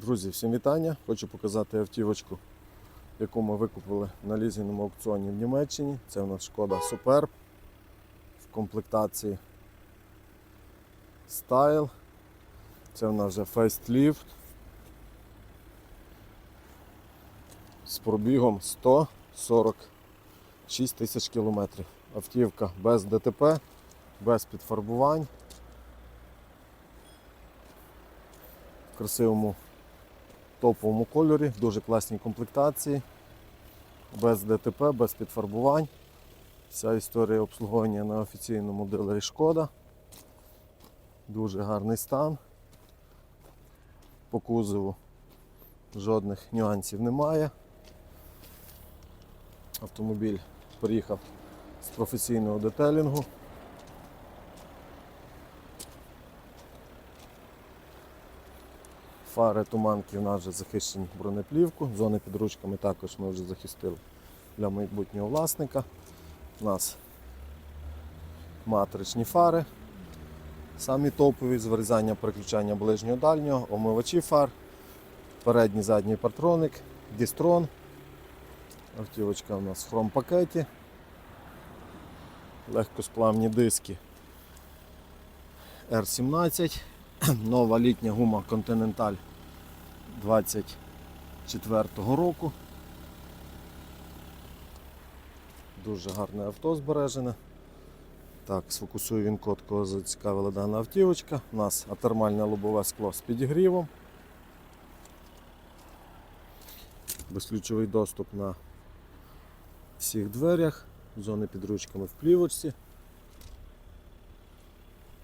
Друзі, всім вітання! Хочу показати автівочку, яку ми викупили на лізінному аукціоні в Німеччині. Це у нас шкода Superb в комплектації Style. Це у нас вже Facelift з пробігом 146 тисяч кілометрів. Автівка без ДТП, без підфарбувань. В красивому топовому кольорі, дуже класній комплектації, без ДТП, без підфарбувань. Вся історія обслуговування на офіційному дилері Шкода. Дуже гарний стан. По кузову жодних нюансів немає. Автомобіль приїхав з професійного детелінгу. Фари туманки у нас вже захищені бронеплівку. Зони під ручками також ми вже захистили для майбутнього власника. У нас матричні фари. Самі топові з вирізання переключання ближнього дальнього, омивачі фар, передній задній партроник, дістрон. Автівочка у нас в хром пакеті. Легкосплавні диски R17. Нова літня гума Continental 24-го року. Дуже гарне авто збережене. Так, сфокусую він код, кого зацікавила дана автівочка. У нас атермальне лобове скло з підігрівом. Безключовий доступ на всіх дверях, зони під ручками в плівочці.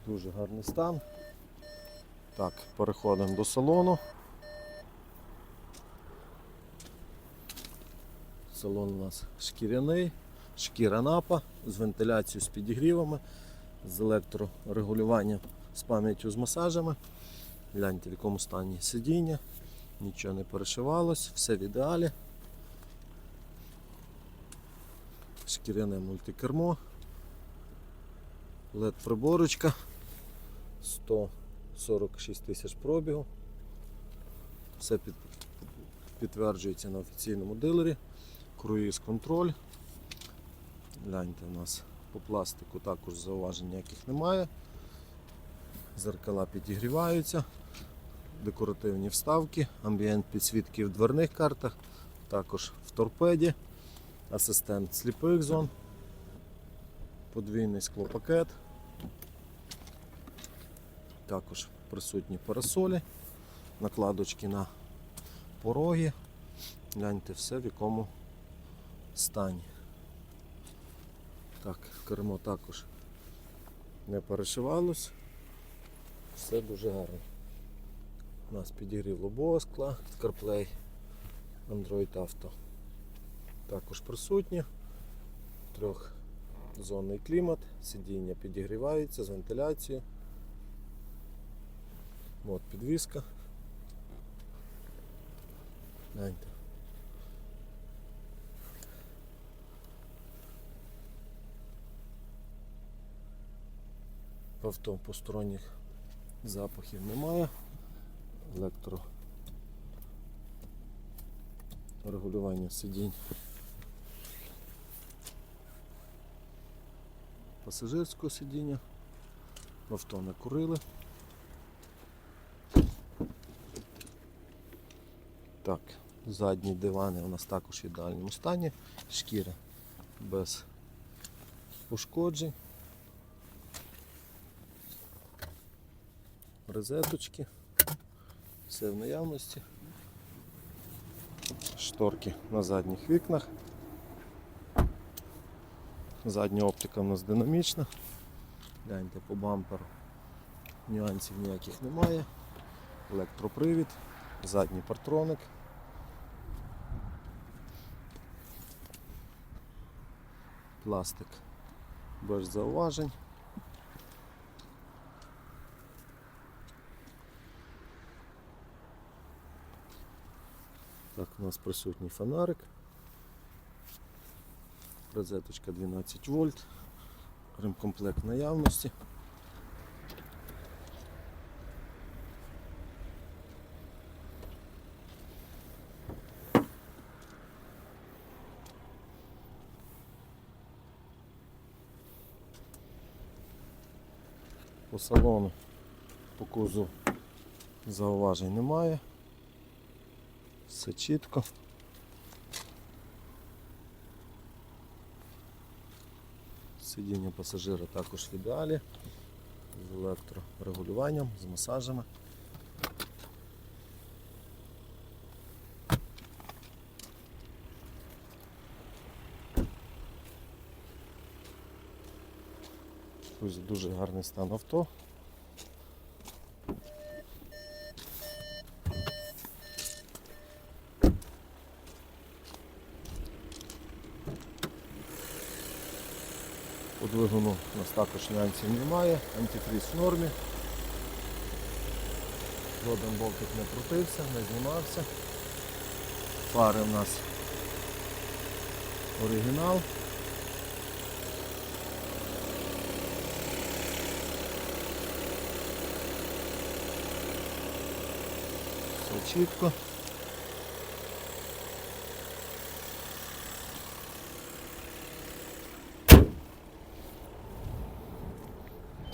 Дуже гарний стан. Так, переходимо до салону. Салон у нас шкіряний, шкіра напа з вентиляцією з підігрівами, з електрорегулюванням з пам'яттю з масажами. Гляньте, в якому стані сидіння, нічого не перешивалось, все в ідеалі. Шкіряне мультикермо, led приборочка 146 тисяч пробігу. Все під, підтверджується на офіційному дилері. Круїз контроль. Гляньте, у нас по пластику також зауважень ніяких немає. Зеркала підігріваються, декоративні вставки, амбієнт підсвітки в дверних картах, також в торпеді, асистент сліпих зон, подвійний склопакет. Також присутні парасолі, накладочки на пороги. Гляньте все в якому стані. Так, кермо також не перешивалось. Все дуже гарно. У нас підігрів лобового скла, CarPlay, Android Auto. Також присутні. Трьохзонний клімат, сидіння підігрівається з вентиляцією. От підвіска. Гляньте. Авто посторонніх запахів немає. Електро регулювання сидінь. Пасажирського сидіння. Авто не курили. Так, задні дивани у нас також в ідеальному стані. Шкіра без пошкоджень. Розеточки. Все в наявності. Шторки на задніх вікнах. Задня оптика у нас динамічна. Гляньте по бамперу. Нюансів ніяких немає. Електропривід, задній партроник. Пластик без зауважень. У нас присутній фонарик. Розеточка 12 вольт, ремкомплект наявності. По салону по кузу зауважень немає. Все чітко. Сидіння пасажира також в ідеалі. З електрорегулюванням, з масажами. Дуже гарний стан авто. По двигуну у нас також нюансів немає, антифріз в нормі. Жоден болтик не крутився, не знімався. Фари у нас оригінал. Все чітко.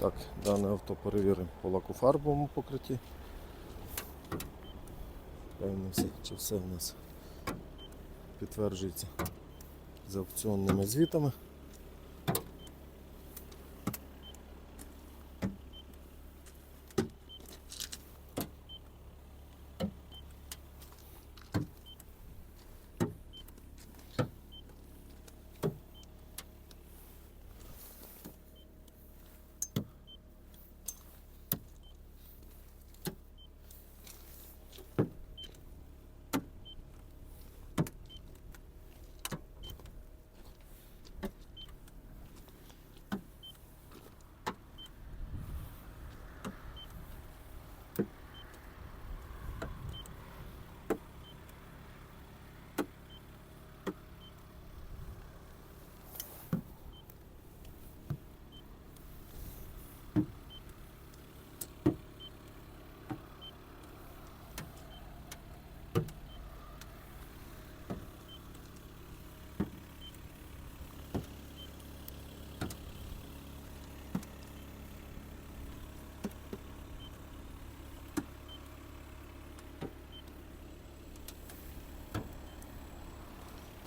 Так, дане авто перевіримо по лакофарбовому покритті. Певнимося, чи все у нас підтверджується з аукціонними звітами.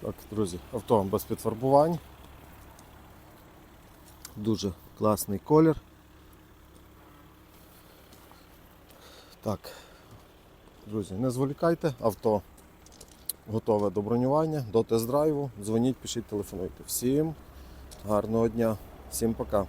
Так, друзі, авто без підфарбувань. Дуже класний колір. Так, друзі, не зволікайте, авто готове до бронювання, до тест-драйву. Дзвоніть, пишіть, телефонуйте. Всім гарного дня, всім пока.